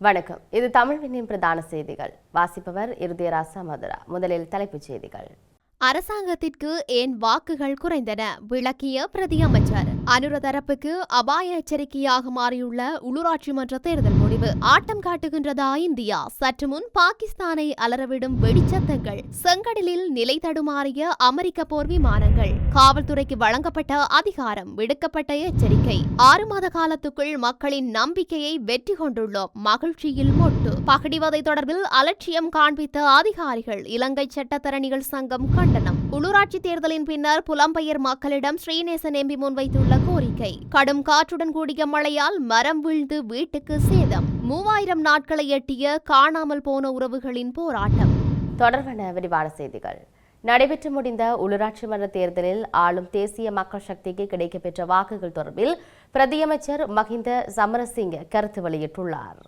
வணக்கம். இது தமிழ்வினின் பிரதான செய்திகள். வாசிப்பவர் இருதயராசா மதுரா. முதலில் தலைப்புச் செய்திகள். அரசாங்கத்திற்கு ஏன் வாக்குகள் குறைந்தன? விளக்கிய பிரதி அமைச்சர். அனுர தரப்புக்கு அபாய எச்சரிக்கையாக மாறியுள்ள உள்ளூராட்சி மன்ற தேர்தல் முடிவு ஆட்டம் காட்டுகின்றதா இந்தியா? சற்று முன் பாகிஸ்தானை அலறவிடும் வெடிச்சத்தங்கள் செங்கடலில் நிலை தடுமாறிய அமெரிக்க போர் விமானங்கள் காவல்துறைக்கு வழங்கப்பட்ட அதிகாரம் விடுக்கப்பட்ட எச்சரிக்கை. ஆறு மாத காலத்துக்குள் மக்களின் நம்பிக்கையை வெற்றி கொண்டுள்ளோம். மகிழ்ச்சியில் மொட்டு. பகடிவதை தொடர்பில் அலட்சியம் காண்பித்த அதிகாரிகள் இலங்கை சட்டத்தரணிகள் சங்கம் கண்டனம். உள்ளூராட்சி தேர்தலின் பின்னர் புலம்பெயர் மக்களிடம் ஸ்ரீநேசன் எம்பி முன்வைத்துள்ள கோரிக்கை. கடும் காற்றுடன் கூடிய மழையால் மரம் வீழ்ந்து வீட்டுக்கு சேதம். மூவாயிரம் நாட்களை எட்டிய காணாமல் போன உறவுகளின் போராட்டம். தொடர்பான விரிவான செய்திகள். நடைபெற்று முடிந்த உள்ளூராட்சி மன்ற தேர்தலில் ஆளும் தேசிய மக்கள் சக்திக்கு கிடைக்கப்பெற்ற வாக்குகள் தொடர்பில் பிரதியமைச்சர் மஹிந்த சமரசிங்க கருத்து வெளியிட்டுள்ளார்.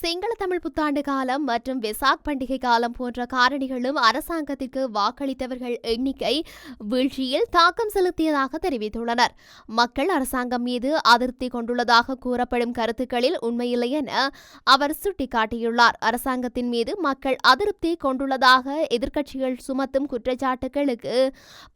சிங்கள தமிழ் புத்தாண்டு காலம் மற்றும் வெசாக் பண்டிகை காலம் போன்ற காரணிகளும் அரசாங்கத்திற்கு வாக்களித்தவர்கள் எண்ணிக்கை வீழ்ச்சியில் தாக்கம் செலுத்தியதாக தெரிவித்துள்ளனர். மக்கள் அரசாங்கம் மீது அதிருப்தி கொண்டுள்ளதாக கூறப்படும் கருத்துக்களில் உண்மையில்லை என அவர் சுட்டிக்காட்டியுள்ளார். அரசாங்கத்தின் மீது மக்கள் அதிருப்தி கொண்டுள்ளதாக எதிர்க்கட்சிகள் சுமத்தும் குற்றச்சாட்டுகளுக்கு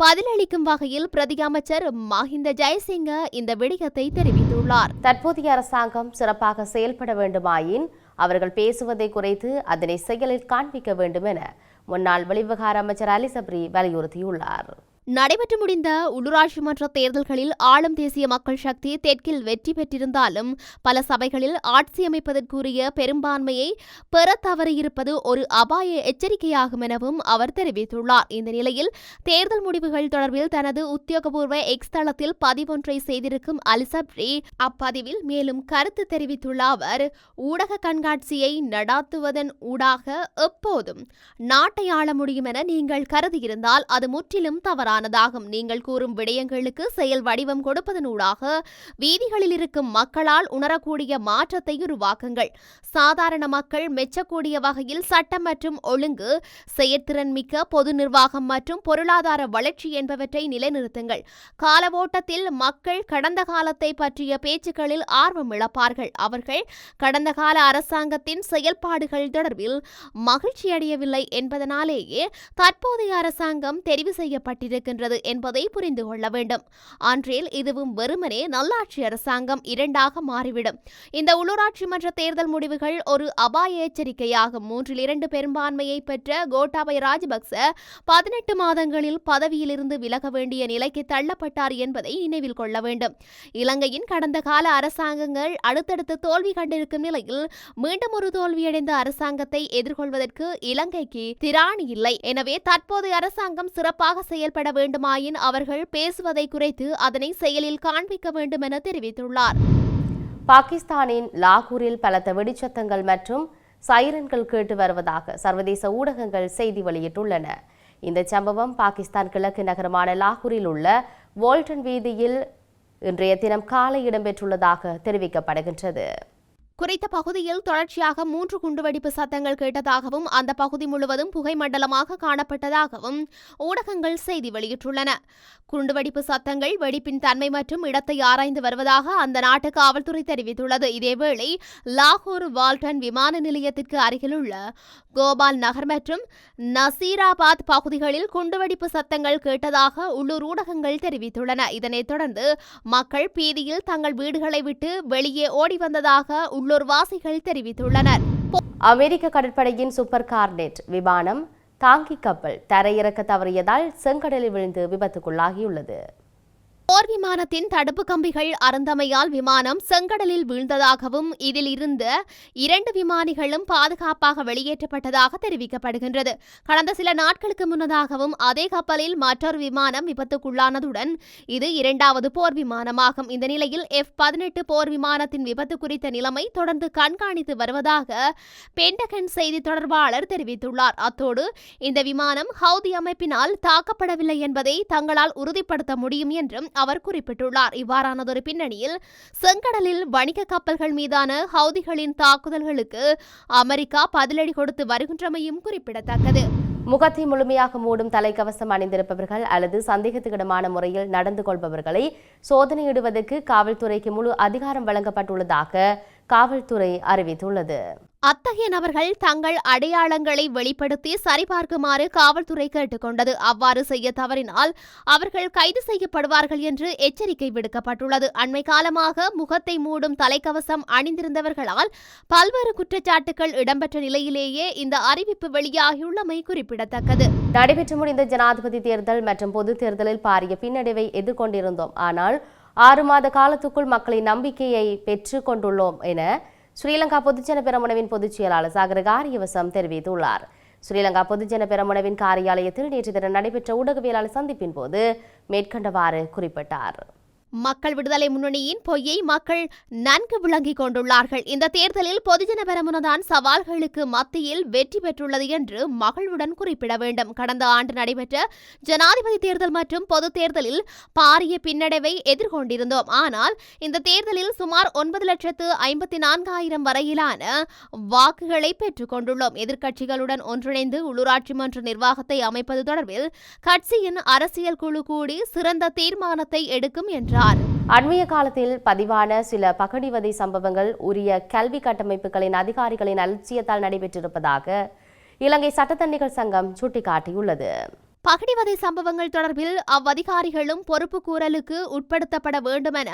பதிலளிக்கும் வகையில் பிரதியமைச்சர் மஹிந்த ஜெயசிங்க இந்த விடயத்தை தெரிவித்துள்ளார். தற்போதைய அரசாங்கம் சிறப்பாக செயல்பட வேண்டுமாயின் அவர்கள் பேசுவதை குறைத்து அதனை செயலில் காண்பிக்க வேண்டும் என முன்னாள் வெளிவிவகார அமைச்சர் அலி சப்ரி வலியுறுத்தியுள்ளார். நடைபெற்று முடிந்த உள்ளூராட்சி மன்ற தேர்தல்களில் ஆளும் தேசிய மக்கள் சக்தி தெற்கில் வெற்றி பெற்றிருந்தாலும் பல சபைகளில் ஆட்சி அமைப்பதற்குரிய பெரும்பான்மையை பெற தவறியிருப்பது ஒரு அபாய எச்சரிக்கையாகும் எனவும் அவர் தெரிவித்துள்ளார். இந்த நிலையில் தேர்தல் முடிவுகள் தொடர்பில் தனது உத்தியோகபூர்வ எக்ஸ் தளத்தில் பதிவொன்றை செய்திருக்கும் அலிசப்ரி அப்பதிவில் மேலும் கருத்து தெரிவித்துள்ள அவர் ஊடக கண்காட்சியை நடாத்துவதன் ஊடாக எப்போதும் நாட்டை ஆள முடியும் என நீங்கள் கருதியிருந்தால் அது முற்றிலும் தவறான தவறானதாகும் நீங்கள் கூறும் விடயங்களுக்கு செயல் வடிவம் கொடுப்பதனூடாக வீதிகளில் இருக்கும் மக்களால் உணரக்கூடிய மாற்றத்தை உருவாக்குங்கள். சாதாரண மக்கள் மெச்சக்கூடிய வகையில் சட்டம் மற்றும் ஒழுங்கு செயற்திறன் மிக்க பொது நிர்வாகம் மற்றும் பொருளாதார வளர்ச்சி என்பவற்றை நிலைநிறுத்துங்கள். கால ஓட்டத்தில் மக்கள் கடந்த காலத்தை பற்றிய பேச்சுக்களில் ஆர்வம் இழப்பார்கள். அவர்கள் கடந்த கால அரசாங்கத்தின் செயல்பாடுகள் தொடர்பில் மகிழ்ச்சியடையவில்லை என்பதனாலேயே தற்போதைய அரசாங்கம் தெரிவு செய்யப்பட்டிருக்கிறது. இருக்கின்றது என்பதை புரிந்து கொள்ள வேண்டும். அன்றில் இதுவும் வெறுமனே நல்லாட்சி அரசாங்கம் இரண்டாக மாறிவிடும். இந்த உள்ளூராட்சி மன்ற தேர்தல் முடிவுகள் ஒரு அபாய எச்சரிக்கையாகும். மூன்றில் இரண்டு பெரும்பான்மையை பெற்ற கோட்டாபய ராஜபக்ச பதினெட்டு மாதங்களில் பதவியிலிருந்து விலக வேண்டிய நிலைக்கு தள்ளப்பட்டார் என்பதை நினைவில் கொள்ள வேண்டும். இலங்கையின் கடந்த கால அரசாங்கங்கள் அடுத்தடுத்து தோல்வி கண்டிருக்கும் நிலையில் மீண்டும் ஒரு தோல்வியடைந்த அரசாங்கத்தை எதிர்கொள்வதற்கு இலங்கைக்கு திராணி இல்லை. எனவே தற்போதைய அரசாங்கம் சிறப்பாக செயல்பட வேண்டுமாயின் அவர்கள் பேசுவதை குறைத்து அதனை செயலில் காண்பிக்க வேண்டும் என தெரிவித்துள்ளார். பாகிஸ்தானின் லாகூரில் பலத்த வெடிச்சத்தங்கள் மற்றும் சைரன்கள் கேட்டு வருவதாக சர்வதேச ஊடகங்கள் செய்தி வெளியிட்டுள்ளன. இந்த சம்பவம் பாகிஸ்தான் கிழக்கு நகரமான லாகூரில் உள்ள வோல்டன் வீதியில் இன்றைய தினம் காலை இடம்பெற்றுள்ளதாக தெரிவிக்கப்படுகின்றது. குறித்த பகுதியில் தொடர்ச்சியாக மூன்று குண்டுவெடிப்பு சத்தங்கள் கேட்டதாகவும் அந்த பகுதி முழுவதும் புகை மண்டலமாக காணப்பட்டதாகவும் ஊடகங்கள் செய்தி வெளியிட்டுள்ளன. குண்டுவெடிப்பு சத்தங்கள் வெடிப்பின் தன்மை மற்றும் இடத்தை ஆராய்ந்து வருவதாக அந்த நாட்டு காவல்துறை தெரிவித்துள்ளது. இதேவேளை லாகூர் வால்டன் விமான நிலையத்திற்கு அருகிலுள்ள கோபால் நகர் மற்றும் நசீராபாத் பகுதிகளில் குண்டுவெடிப்பு சத்தங்கள் கேட்டதாக உள்ளூர் ஊடகங்கள் தெரிவித்துள்ளன. இதனைத் தொடர்ந்து மக்கள் பீதியில் தங்கள் வீடுகளை விட்டு வெளியே ஓடி வந்ததாக உள்ளூர் வாசிகள் தெரிவித்துள்ளனர். அமெரிக்க கடற்படையின் சூப்பர் கார்னெட் விமானம் தாங்கி கப்பல் தரையிறக்க தவறியதால் செங்கடலில் விழுந்து விபத்துக்குள்ளாகியுள்ளது. போர் விமானத்தின் தடுப்பு கம்பிகள் அறந்தமையால் விமானம் செங்கடலில் வீழ்ந்ததாகவும் இதில் இருந்த இரண்டு விமானிகளும் பாதுகாப்பாக வெளியேற்றப்பட்டதாக தெரிவிக்கப்படுகின்றது. கடந்த சில நாட்களுக்கு முன்னதாகவும் அதே கப்பலில் மற்றொரு விமானம் விபத்துக்குள்ளானதுடன் இது இரண்டாவது போர் விமானமாகும். இந்த நிலையில் எஃப் பதினெட்டு போர் விமானத்தின் விபத்து குறித்த நிலைமை தொடர்ந்து கண்காணித்து வருவதாக பென்டகன் செய்தி தொடர்பாளர் தெரிவித்துள்ளார். அத்தோடு இந்த விமானம் ஹவுதி அமைப்பினால் தாக்கப்படவில்லை என்பதை தங்களால் உறுதிப்படுத்த முடியும் என்றும் அவர் குறிப்பிட்டுள்ளார். இவ்வாறானதொரு பின்னணியில் செங்கடலில் வணிக கப்பல்கள் மீதான ஹவுதிகளின் தாக்குதல்களுக்கு அமெரிக்கா பதிலடி கொடுத்து வருகின்றமையும் குறிப்பிடத்தக்கது. முகத்தை முழுமையாக மூடும் தலைக்கவசம் அணிந்திருப்பவர்கள் அல்லது சந்தேகத்துக்கிடமான முறையில் நடந்து கொள்பவர்களை சோதனையிடுவதற்கு காவல்துறைக்கு முழு அதிகாரம் வழங்கப்பட்டுள்ளதாக காவல்துறை அறிவித்துள்ளது. அத்தகைய நபர்கள் தங்கள் அடையாளங்களை வெளிப்படுத்தி சரிபார்க்குமாறு காவல்துறை கேட்டுக்கொண்டது. அவ்வாறு செய்ய தவறினால் அவர்கள் கைது செய்யப்படுவார்கள் என்று எச்சரிக்கை விடுக்கப்பட்டுள்ளது. அண்மை காலமாக முகத்தை மூடும் தலைக்கவசம் அணிந்திருந்தவர்களால் பல்வேறு குற்றச்சாட்டுகள் இடம்பெற்ற நிலையிலேயே இந்த அறிவிப்பு வெளியாகியுள்ளமை குறிப்பிடத்தக்கது. நடைபெற்று முடிந்த ஜனாதிபதி தேர்தல் மற்றும் பொதுத் தேர்தலில் பாரிய பின்னடைவை எதிர்கொண்டிருந்தோம். ஆனால் ஆறு மாத காலத்துக்குள் மக்களின் நம்பிக்கையை பெற்று கொண்டுள்ளோம் என ஸ்ரீலங்கா பொதுஜன பெரமுனவின் பொதுச் செயலாளர் சாகர காரியவசம் தெரிவித்துள்ளார். ஸ்ரீலங்கா பொதுஜன பெரமுனவின் காரியாலயத்தில் நேற்று தினம் நடைபெற்ற ஊடகவியலாளர் சந்திப்பின் போது மேற்கண்டவாறு குறிப்பிட்டார். மக்கள் விடுதலை முன்னணியின் பொய்யை மக்கள் நன்கு விளங்கிக் கொண்டுள்ளார்கள். இந்த தேர்தலில் பொதுஜன பெரமுனதான் சவால்களுக்கு மத்தியில் வெற்றி பெற்றுள்ளது என்று மகிழ்வுடன் குறிப்பிட வேண்டும். கடந்த ஆண்டு நடைபெற்ற ஜனாதிபதி தேர்தல் மற்றும் பொதுத் தேர்தலில் பாரிய பின்னடைவை எதிர்கொண்டிருந்தோம். ஆனால் இந்த தேர்தலில் சுமார் ஒன்பது லட்சத்து ஐம்பத்தி நான்காயிரம் வரையிலான வாக்குகளை பெற்றுக் கொண்டுள்ளோம். எதிர்க்கட்சிகளுடன் ஒன்றிணைந்து உள்ளூராட்சி மன்ற நிர்வாகத்தை அமைப்பது தொடர்பில் கட்சியின் அரசியல் குழு கூடி சிறந்த தீர்மானத்தை எடுக்கும் என்றார். அண்மைய காலத்தில் பதிவான சில பகடிவதை சம்பவங்கள் உரிய கல்வி கட்டமைப்புகளின் அதிகாரிகளின் அலட்சியத்தால் நடைபெற்றிருப்பதாக இலங்கை சட்டத்தண்டிகள் சங்கம் சுட்டிக்காட்டியுள்ளது. பகடிவதை சம்பவங்கள் தொடர்பில் அவ்வதிகாரிகளும் பொறுப்பு கூறலுக்கு உட்படுத்தப்பட வேண்டுமென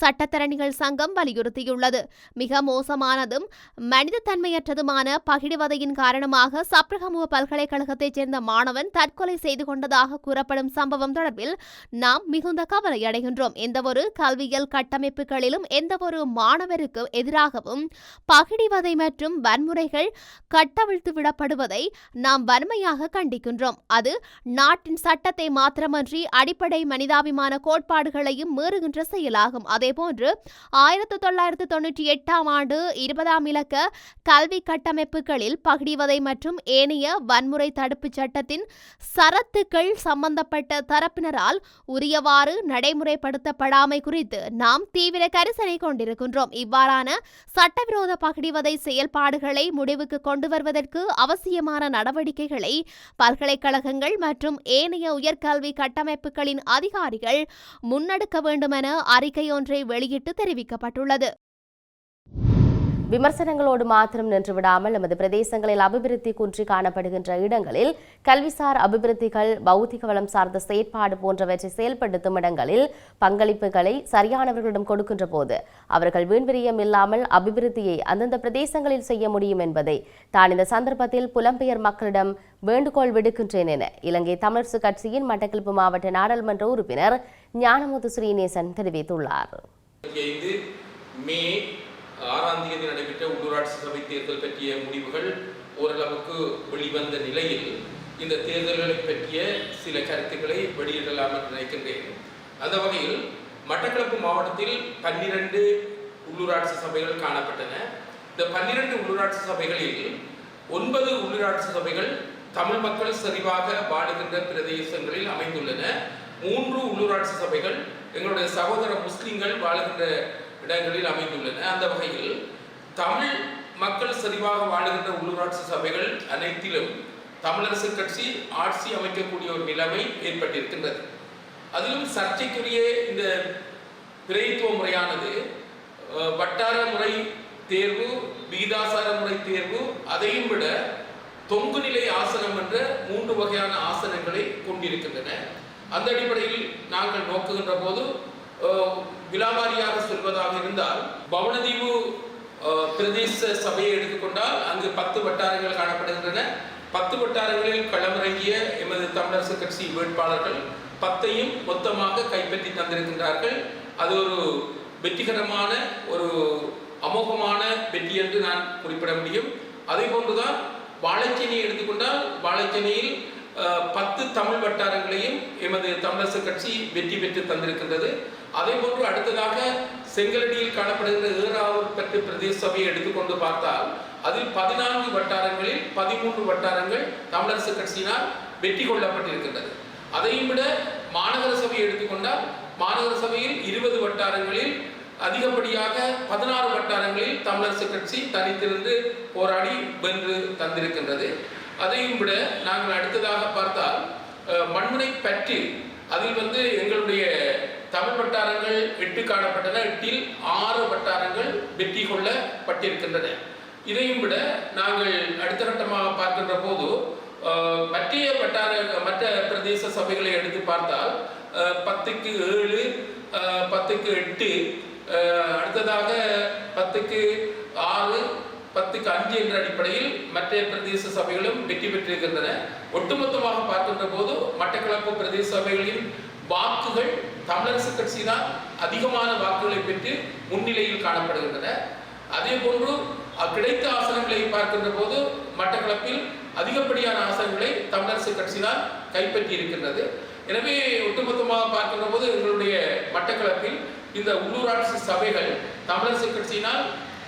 சட்டத்தரணிகள் சங்கம் வலியுறுத்தியுள்ளது. மிக மோசமானதும் மனிதத்தன்மையற்றதுமான பகிடிவதையின் காரணமாக சப்ரகமுக பல்கலைக்கழகத்தைச் சேர்ந்த மாணவன் தற்கொலை செய்து கொண்டதாக கூறப்படும் சம்பவம் தொடர்பில் நாம் மிகுந்த கவலை அடைகின்றோம். எந்தவொரு கல்வியல் கட்டமைப்புகளிலும் எந்தவொரு மாணவருக்கு எதிராகவும் பகிடிவதை மற்றும் வன்முறைகள் கட்டவிழ்த்து விடப்படுவதை நாம் வன்மையாக கண்டிக்கின்றோம். அது நாட்டின் சட்டத்தை மாத்திரமன்றி அடிப்படை மனிதாபிமான கோட்பாடுகளையும் மீறுகின்ற செயலாகும். அதேபோன்று ஆயிரத்தி தொள்ளாயிரத்து தொன்னூற்றி எட்டாம் ஆண்டு இருபதாம் இலக்க கல்வி கட்டமைப்புகளில் பகிடிவதை மற்றும் ஏனைய வன்முறை தடுப்புச் சட்டத்தின் சரத்துக்கள் சம்பந்தப்பட்ட தரப்பினரால் உரியவாறு நடைமுறைப்படுத்தப்படாமை குறித்து நாம் தீவிர கரிசனை கொண்டிருக்கின்றோம். இவ்வாறான சட்டவிரோத பகிடிவதை செயல்பாடுகளை முடிவுக்கு கொண்டு வருவதற்கு அவசியமான நடவடிக்கைகளை பல்கலைக்கழகங்கள் மற்றும் மற்றும் ஏனைய உயர்கல்வி கட்டமைப்புகளின் அதிகாரிகள் முன்னெடுக்க வேண்டுமென அறிக்கை ஒன்றை வெளியிட்டு தெரிவிக்கப்பட்டுள்ளது. விமர்சனங்களோடு மாத்திரம் நின்று விடாமல் நமது பிரதேசங்களில் அபிவிருத்தி குன்றி காணப்படுகின்ற இடங்களில் கல்விசார் அபிவிருத்திகள் பௌத்திக வளம் சார்ந்த செயற்பாடு போன்றவற்றை செயல்படுத்தும் இடங்களில் பங்களிப்புகளை சரியானவர்களிடம் கொடுக்கின்ற போது அவர்கள் வீண்விரியம் இல்லாமல் அபிவிருத்தியை அந்தந்த பிரதேசங்களில் செய்ய முடியும் என்பதை தான் இந்த சந்தர்ப்பத்தில் புலம்பெயர் மக்களிடம் வேண்டுகோள் விடுக்கின்றேன் என இலங்கை தமிழரசு கட்சியின் மட்டக்கிழப்பு மாவட்ட நாடாளுமன்ற உறுப்பினர் ஞானமுத்து ஸ்ரீநேசன் தெரிவித்துள்ளார். மே ஆறாம் தேதி நடைபெற்ற உள்ளூராட்சி சபை தேர்தல் பற்றிய முடிவுகள் ஓரளவுக்கு வெளிவந்த நிலையில் இந்த தேர்தல்களை பற்றிய சில கருத்துக்களை வெளியிடலாம் என்று நினைக்கின்றேன். அந்த வகையில் மட்டக்களப்பு மாவட்டத்தில் பன்னிரண்டு உள்ளூராட்சி சபைகள் காணப்பட்டன. இந்த பன்னிரண்டு உள்ளூராட்சி சபைகளில் ஒன்பது உள்ளூராட்சி சபைகள் தமிழ் மக்கள் செறிவாக வாழுகின்ற பிரதேசங்களில் அமைந்துள்ளன. மூன்று உள்ளூராட்சி சபைகள் எங்களுடைய சகோதர முஸ்லிம்கள் வாழுகின்ற இடங்களில் அமைந்துள்ளன. அந்த வகையில் தமிழ் மக்கள் சரிவாக வாழுகின்ற உள்ளூராட்சி சபைகள் அனைத்திலும் தமிழரசு கட்சி ஆட்சி அமைக்கக்கூடிய ஒரு நிலைமை ஏற்பட்டிருக்கின்றது. அதிலும் சர்ச்சைக்குரிய இந்த பிரதித்துவ முறையானது வட்டார முறை தேர்வு வீதாசார முறை தேர்வு அதையும் விட தொங்கு நிலை ஆசனம் என்ற மூன்று வகையான ஆசனங்களை கொண்டிருக்கின்றன. அந்த அடிப்படையில் நாங்கள் நோக்குகின்ற போது விலாபாரியாக சொல்வதாக இருந்தால் பவனதீவு பிரதேச சபையை எடுத்துக்கொண்டால் அங்கு பத்து வட்டாரங்கள் காணப்படுகின்றன. பத்து வட்டாரங்களில் களமிறங்கிய எமது தமிழரசு கட்சி வேட்பாளர்கள் பத்தையும் மொத்தமாக கைப்பற்றி தந்திருக்கின்றார்கள். அது ஒரு வெற்றிகரமான ஒரு அமோகமான வெற்றி என்று நான் குறிப்பிட முடியும். அதே போன்றுதான் வாழைச்சேனியை எடுத்துக்கொண்டால் வாழைச்சேனியில் பத்து தமிழ் வட்டாரங்களையும் எமது தமிழரசு கட்சி வெற்றி பெற்று தந்திருக்கின்றது. அதே போன்று அடுத்ததாக செங்கலடியில் காணப்படுகின்ற ஏறாவூர் பிரதேச சபையை எடுத்துக்கொண்டு பார்த்தால் அதில் பதினான்கு வட்டாரங்களில் பதிமூன்று வட்டாரங்கள் தமிழரசு கட்சியினால் வெற்றி கொள்ளப்பட்டிருக்கின்றது. அதையும் விட மாநகர சபையை எடுத்துக்கொண்டால் மாநகர சபையில் இருபது வட்டாரங்களில் அதிகப்படியாக பதினாறு வட்டாரங்களில் தமிழரசு கட்சி தனித்திருந்து போராடி வென்று தந்திருக்கின்றது. அதையும் விட நாங்கள் அடுத்ததாக பார்த்தால் அஹ், மண்முனை பற்றி அதில் வந்து எங்களுடைய தமிழ் வட்டாரங்கள் எட்டு காணப்பட்டன. எட்டில் ஆறு வட்டாரங்கள் வெற்றி கொள்ளப்பட்டிருக்கின்றன. இதையும் விட நாங்கள் அடுத்த கட்டமாக பார்க்கின்ற போது மற்றைய வட்டார மற்ற பிரதேச சபைகளை எடுத்து பார்த்தால் பத்துக்கு ஏழு பத்துக்கு எட்டு அடுத்ததாக பத்துக்கு ஆறு பத்துக்கு அஞ்சு என்ற அடிப்படையில் மற்ற பிரதேச சபைகளும் வெற்றி பெற்றிருக்கின்றன. ஒட்டுமொத்தமாக பார்க்கின்ற போது மட்டக்களப்பு பிரதேச சபைகளின் வாக்குகள் தமிழரசு கட்சி தான் அதிகமான வாக்குகளை பெற்று முன்னிலையில் காணப்படுகின்றன. அதே போன்று கிடைத்த ஆசனங்களை பார்க்கின்ற போது மட்டக்களப்பில் அதிகப்படியான ஆசனங்களை தமிழரசு கட்சி தான் கைப்பற்றி இருக்கின்றது எனவே ஒட்டுமொத்தமாக பார்க்கின்ற போது எங்களுடைய மட்டக்களப்பில் இந்த உள்ளூராட்சி சபைகள் தமிழரசு கட்சியினால்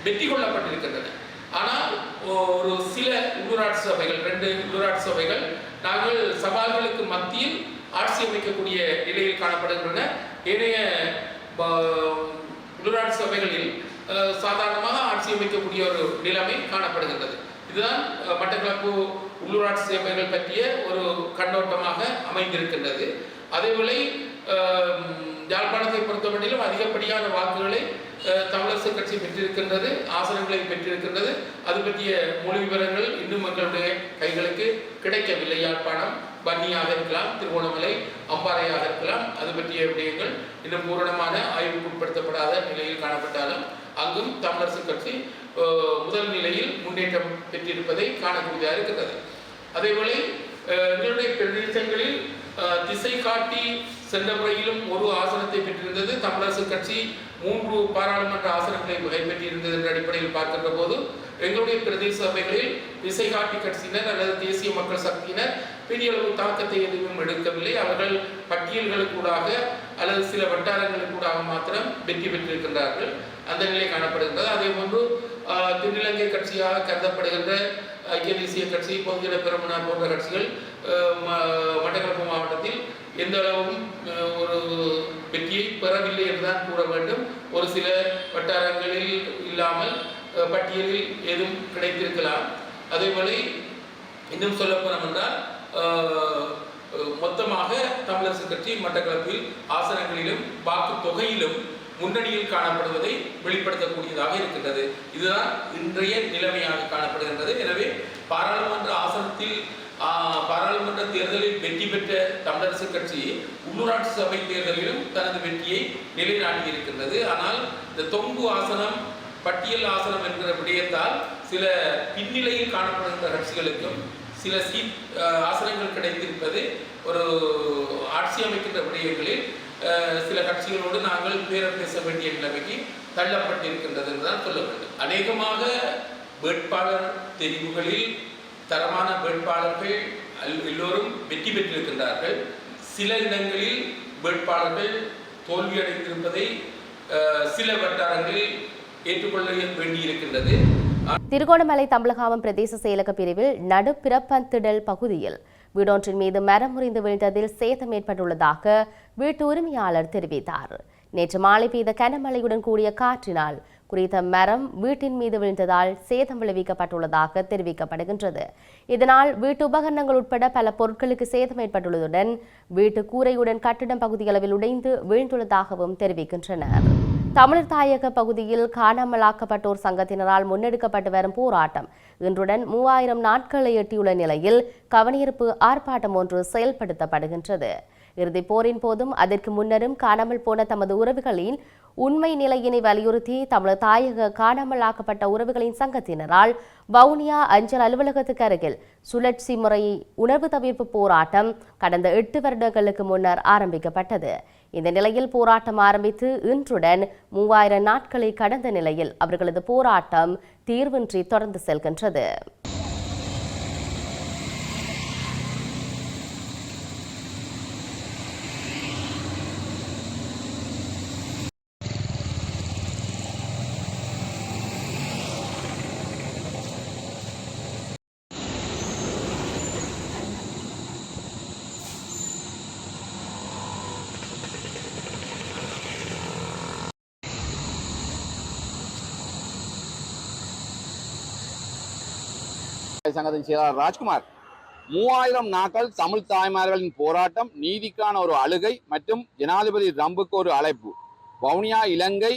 வெற்றி கொள்ளப்பட்டிருக்கின்றன. ஆனால் ஒரு சில உள்ளூராட்சி சபைகள் ரெண்டு உள்ளூராட்சி சபைகள் நாங்கள் சவால்களுக்கு மத்தியில் ஆட்சி அமைக்கக்கூடிய நிலையில் காணப்படுகின்றன. ஏனைய ப- உள்ளூராட்சி சபைகளில் சாதாரணமாக ஆட்சி அமைக்கக்கூடிய ஒரு நிலைமை காணப்படுகின்றது. இதுதான் மட்டக்களப்பு உள்ளூராட்சி சபைகள் பற்றிய ஒரு கண்ணோட்டமாக அமைந்திருக்கின்றது. அதேவேளை யாழ்ப்பாணத்தை பொறுத்தமட்டிலும் அதிகப்படியான வாக்குகளை தமிழரசு கட்சி பெற்றிருக்கின்றது ஆசனங்களை பெற்றிருக்கின்றது. அது பற்றிய மொழி விவரங்கள் இன்னும் எங்களுடைய கைகளுக்கு கிடைக்கவில்லை யாழ்ப்பாணம். பன்னியாக இருக்கலாம் திருவோணமலை அம்பாறையாக இருக்கலாம் அது பற்றிய விடயங்கள் இன்னும் பூரணமான ஆய்வுக்கு உட்படுத்தப்படாத நிலையில் காணப்பட்டாலும் அங்கும் தமிழரசு கட்சி முதல் நிலையில் முன்னேற்றம் பெற்றிருப்பதை காணக்கூடியதாக இருக்கிறது. அதேபோல எங்களுடைய பிரதேசங்களில் திசை காட்டி சென்ற முறையிலும் ஒரு ஆசனத்தை பெற்றிருந்தது. தமிழரசு கட்சி மூன்று பாராளுமன்ற ஆசனங்களை கைப்பற்றியிருந்தது என்ற அடிப்படையில் பார்க்கின்ற போது எங்களுடைய பிரதேச சபைகளில் திசை காட்டி கட்சியினர் அல்லது தேசிய மக்கள் சக்தியினர் பெரிய அளவு தாக்கத்தை எதுவும் எடுக்கவில்லை. அவர்கள் பட்டியல்களுக்கூடாக அல்லது சில வட்டாரங்களுக்கூடாக மாத்திரம் வெற்றி பெற்றிருக்கின்றார்கள். அந்த நிலை காணப்படுகின்றது. அதே போன்று தென்னிலங்கை கட்சியாக கருதப்படுகின்ற ஐக்கிய தேசிய கட்சி பொதுஜன பெருமனா போன்ற கட்சிகள் ஆஹ், மட்டக்களப்பு மாவட்டத்தில் எந்த அளவும் ஒரு வெற்றியை பெறவில்லை என்றுதான் கூற வேண்டும். ஒரு சில வட்டாரங்களில் இல்லாமல் பட்டியலில் ஏதும் கிடைத்திருக்கலாம். அதேபோல இன்னும் சொல்ல என்றால் மொத்தமாக தமிழரசு கட்சி மட்டக்களப்பில் ஆசனங்களிலும் வாக்கு தொகையிலும் முன்னணியில் காணப்படுவதை வெளிப்படுத்தக்கூடியதாக இருக்கின்றது. இதுதான் இன்றைய நிலைமையாக காணப்படுகின்றது. எனவே பாராளுமன்ற ஆசனத்தில் பாராளுமன்ற தேர்தலில் வெற்றி பெற்ற தமிழரசு கட்சி உள்ளூராட்சி சபை தேர்தலிலும் தனது வெற்றியை நிலைநாட்டியிருக்கின்றது. ஆனால் இந்த தொங்கு ஆசனம் பட்டியல் ஆசனம் என்கிற விடயத்தால் சில பின்னிலையில் காணப்படுகின்ற கட்சிகளுக்கும் சில சீட் ஆசனங்கள் கிடைத்திருப்பது ஒரு ஆட்சி அமைக்கின்ற விடயங்களில் சில கட்சிகளோடு நாங்கள் பேரம் பேச வேண்டிய நிலைமைக்கு தள்ளப்பட்டிருக்கின்றது என்றுதான் சொல்ல வேண்டும். அநேகமாக வேட்பாளர் தெரிவுகளில் தரமான வேட்பாளர்கள் அல் எல்லோரும் வெற்றி பெற்றிருக்கின்றார்கள். சில இடங்களில் வேட்பாளர்கள் தோல்வியடைந்திருப்பதை சில வட்டாரங்களில் ஏற்றுக்கொள்ள வேண்டியிருக்கின்றது. திருகோணமலை தமிழகாமம் பிரதேச செயலக பிரிவில் நடுப்பிரப்பந்திடல் பகுதியில் வீடொன்றின் மீது மரம் முறிந்து விழுந்ததில் சேதம் ஏற்பட்டுள்ளதாக வீட்டு உரிமையாளர் தெரிவித்தார். நேற்று மாலை பெய்த கனமழையுடன் கூடிய காற்றினால் குறித்த மரம் வீட்டின் மீது விழுந்ததால் சேதம் விளைவிக்கப்பட்டுள்ளதாக தெரிவிக்கப்படுகின்றது. இதனால் வீட்டு உபகரணங்கள் உட்பட பல பொருட்களுக்கு சேதம் ஏற்பட்டுள்ளதுடன் வீட்டு கூரையுடன் கட்டிடம் பகுதியளவில் உடைந்து வீழ்ந்துள்ளதாகவும் தெரிவிக்கின்றனர். தமிழர் தாயக பகுதியில் காணாமலாக்கப்பட்டோர் சங்கத்தினரால் முன்னெடுக்கப்பட்டு வரும் போராட்டம். இன்றுடன் மூவாயிரம் நாட்களை எட்டியுள்ள நிலையில் கவனியிருப்பு ஆர்ப்பாட்டம் ஒன்று செயல்படுத்தப்படுகின்றது. இறுதிப் போரின் போதும் அதற்கு முன்னரும் காணாமல் போன தமது உறவுகளின் உண்மை நிலையினை வலியுறுத்தி தமது தாயக காணாமலாக்கப்பட்ட உறவுகளின் சங்கத்தினரால் வவுனியா அஞ்சல் அலுவலகத்துக்கு அருகில் சுழற்சி முறை உணர்வு தவிர்ப்பு போராட்டம் கடந்த எட்டு வருடங்களுக்கு முன்னர் ஆரம்பிக்கப்பட்டது. இந்த நிலையில் போராட்டம் ஆரம்பித்து இன்றுடன் மூவாயிரம் நாட்களை கடந்த நிலையில் அவர்களது போராட்டம் தீர்வின்றி தொடர்ந்து செல்கின்றது. சங்கத்தின் செயலாளர் ராஜ்குமார். மூவாயிரம் நாட்கள் தமிழ் தாய்மார்களின் போராட்டம் நீதிக்கான ஒரு அழுகை மற்றும் ஜனாதிபதி ரம்புக்கு ஒரு அழைப்பு. வவுனியா இலங்கை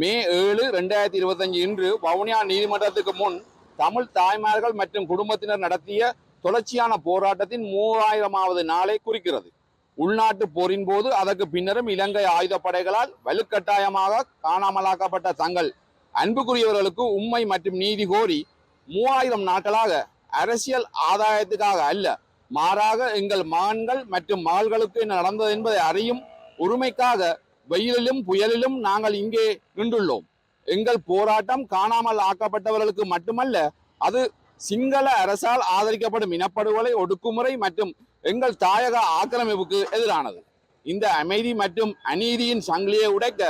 மே ஏழு ரெண்டாயிரத்தி இருபத்தஞ்சு இன்று வவுனியா நீதிமன்றத்துக்கு முன் தமிழ் தாய்மார்கள் மற்றும் குடும்பத்தினர் நடத்திய தொடர்ச்சியான போராட்டத்தின் மூவாயிரமாவது நாளை குறிக்கிறது. உள்நாட்டு போரின் போது அதற்கு பின்னரும் இலங்கை ஆயுதப்படைகளால் வலுக்கட்டாயமாக காணாமலாக்கப்பட்ட தங்கள் அன்புக்குரியவர்களுக்கு உண்மை மற்றும் நீதி கோரி மூவாயிரம் நாட்களாக அரசியல் ஆதாயத்துக்காக அல்ல மாறாக எங்கள் மகன்கள் மற்றும் மகள்களுக்கு என்ன நடந்தது என்பதை அறியும் உரிமைக்காக வெயிலிலும் புயலிலும் நாங்கள் இங்கே நின்றுள்ளோம். எங்கள் போராட்டம் காணாமல் ஆக்கப்பட்டவர்களுக்கு மட்டுமல்ல அது சிங்கள அரசால் ஆதரிக்கப்படும் இனப்படுகொலை ஒடுக்குமுறை மற்றும் எங்கள் தாயக ஆக்கிரமிப்புக்கு எதிரானது. இந்த அமைதி மற்றும் அநீதியின் சங்கிலியை உடைக்க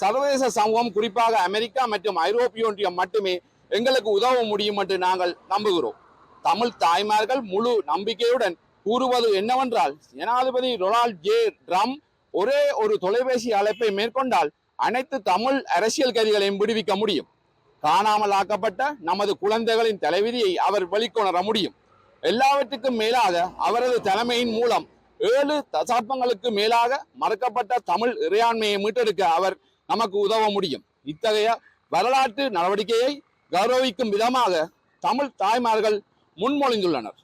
சர்வதேச சமூகம் குறிப்பாக அமெரிக்கா மற்றும் ஐரோப்பிய ஒன்றியம் மட்டுமே எங்களுக்கு உதவ முடியும் என்று நாங்கள் நம்புகிறோம். தமிழ் தாய்மார்கள் முழு நம்பிக்கையுடன் கூறுவது என்னவென்றால் ஜனாதிபதி ரொனால்ட் ஜே ட்ரம் ஒரே ஒரு தொலைபேசி அழைப்பை மேற்கொண்டால் அனைத்து தமிழ் அரசியல் கைதிகளையும் விடுவிக்க முடியும். காணாமல் ஆக்கப்பட்ட நமது குழந்தைகளின் தலைவிதியை அவர் வெளிக்கொணர முடியும். எல்லாவற்றுக்கும் மேலாக அவரது தலைமையின் மூலம் ஏழு தசாப்தங்களுக்கு மேலாக மறக்கப்பட்ட தமிழ் இறையாண்மையை மீட்டெடுக்க அவர் நமக்கு உதவ முடியும். இத்தகைய வரலாற்று நடவடிக்கையை கௌரவிக்கும் விதமாக தமிழ் தாய்மார்கள் முன்மொழிந்துள்ளனர்.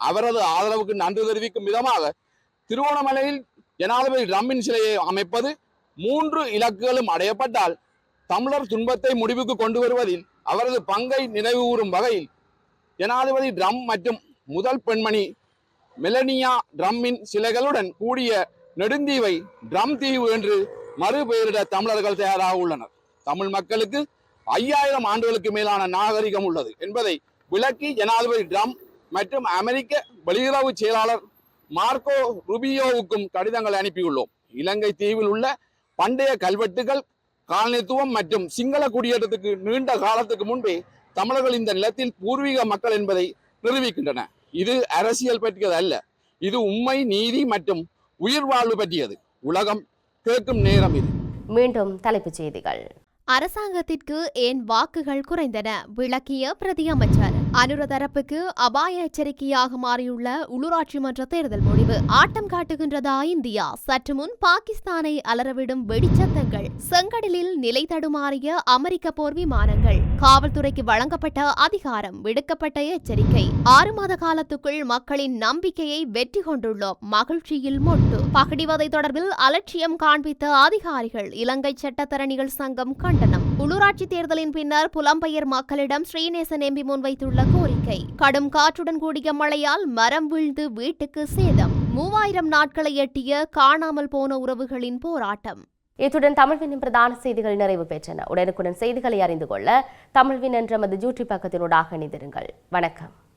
அவரது ஆதரவுக்கு நன்றி தெரிவிக்கும் விதமாக திருவோணமலையில் ஜனாதிபதி ரம்மின் சிலையை அமைப்பது மூன்று இலக்குகளும் அடையப்பட்டால் தமிழர் துன்பத்தை முடிவுக்கு கொண்டு வருவதில் அவரது பங்கை நினைவுகூறும் வகையில் ஜனாதிபதி ட்ரம் மற்றும் முதல் பெண்மணி மெலனியா ட்ரம்மின் சிலைகளுடன் கூடிய நெடுந்தீவை ட்ரம் தீவு என்று மறுபெயரிட தமிழர்கள் தயாராக உள்ளனர். தமிழ் மக்களுக்கு ஐயாயிரம் ஆண்டுகளுக்கு மேலான நாகரிகம் உள்ளது என்பதை விளக்கி ஜனாதிபதி ட்ரம் மற்றும் அமெரிக்க வெளியுறவு செயலாளர் மார்க்கோ ருபியோவுக்கும் கடிதங்கள் அனுப்பியுள்ளோம். இலங்கை தீவில் உள்ள பண்டைய கல்வெட்டுகள் காலனித்துவம் மற்றும் சிங்கள குடியேற்றத்துக்கு நீண்ட காலத்துக்கு முன்பே தமிழர்கள் இந்த நிலத்தில் பூர்வீக மக்கள் என்பதை நிரூபிக்கின்றன. இது அரசியல் பற்றியது அல்ல. இது உண்மை நீதி மற்றும் உயிர் வாழ்வு பற்றியது. உலகம் கேட்கும் நேரம் இது. மீண்டும் தலைப்புச் செய்திகள். அரசாங்கத்திற்கு ஏன் வாக்குகள் குறைந்தன? விளக்கிய பிரதி அமைச்சர். அனுர தரப்புக்கு அபாய எச்சரிக்கையாக மாறியுள்ள உள்ளூராட்சி மன்ற தேர்தல் முடிவு. ஆட்டம் காட்டுகின்றதா இந்தியா. சற்று முன் பாகிஸ்தானை அலறவிடும் வெடிச்சத்தங்கள். செங்கடலில் நிலை தடுமாறிய அமெரிக்க போர் விமானங்கள். காவல்துறைக்கு வழங்கப்பட்ட அதிகாரம் விடுக்கப்பட்ட எச்சரிக்கை. ஆறு மாத காலத்துக்குள் மக்களின் நம்பிக்கையை வெற்றி கொண்டுள்ளோம். மகிழ்ச்சியில் மொட்டு. பகடிவதை தொடர்பில் அலட்சியம் காண்பித்த அதிகாரிகள் இலங்கை சட்டத்தரணிகள் சங்கம் கண்டனம். உள்ளூராட்சி தேர்தலின் பின்னர் புலம்பெயர் மக்களிடம் ஸ்ரீநேசன் எம்பி முன்வைத்துள்ள கோரிக்கை. கடும் காற்றுடன் கூடிய மழையால் மரம் வீழ்ந்து வீட்டுக்கு சேதம். மூவாயிரம் நாட்களை எட்டிய காணாமல் போன உறவுகளின் போராட்டம். இத்துடன் தமிழ்வினின் பிரதான செய்திகள் நிறைவு பெற்றன. உடனுக்குடன் செய்திகளை அறிந்து கொள்ள தமிழ்வின் என்ற மது ஜூட்டி பக்கத்தினூடாக இணைந்திருங்கள். வணக்கம்.